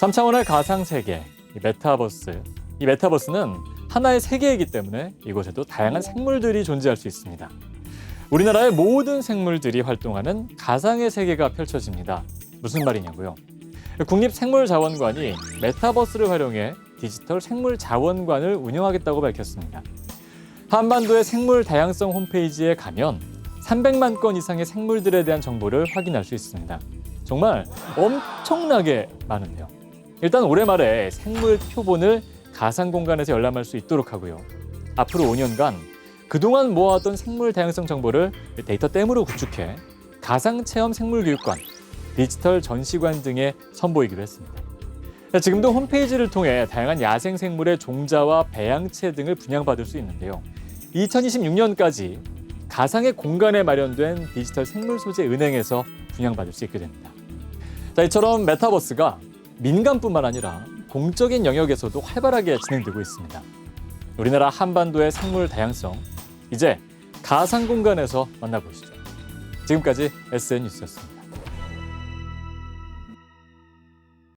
3차원의 가상 세계, 이 메타버스. 이 메타버스는 하나의 세계이기 때문에 이곳에도 다양한 생물들이 존재할 수 있습니다. 우리나라의 모든 생물들이 활동하는 가상의 세계가 펼쳐집니다. 무슨 말이냐고요? 국립생물자원관이 메타버스를 활용해 디지털 생물자원관을 운영하겠다고 밝혔습니다. 한반도의 생물 다양성 홈페이지에 가면 300만 건 이상의 생물들에 대한 정보를 확인할 수 있습니다. 정말 엄청나게 많은데요. 일단 올해 말에 생물 표본을 가상 공간에서 열람할 수 있도록 하고요. 앞으로 5년간 그동안 모아왔던 생물 다양성 정보를 데이터 댐으로 구축해 가상 체험 생물 교육관, 디지털 전시관 등에 선보이기로 했습니다. 지금도 홈페이지를 통해 다양한 야생 생물의 종자와 배양체 등을 분양받을 수 있는데요. 2026년까지 가상의 공간에 마련된 디지털 생물 소재 은행에서 분양받을 수 있게 됩니다. 자, 이처럼 메타버스가 민간뿐만 아니라 공적인 영역에서도 활발하게 진행되고 있습니다. 우리나라 한반도의 생물 다양성 이제 가상 공간에서 만나보시죠. 지금까지 SN 뉴스였습니다.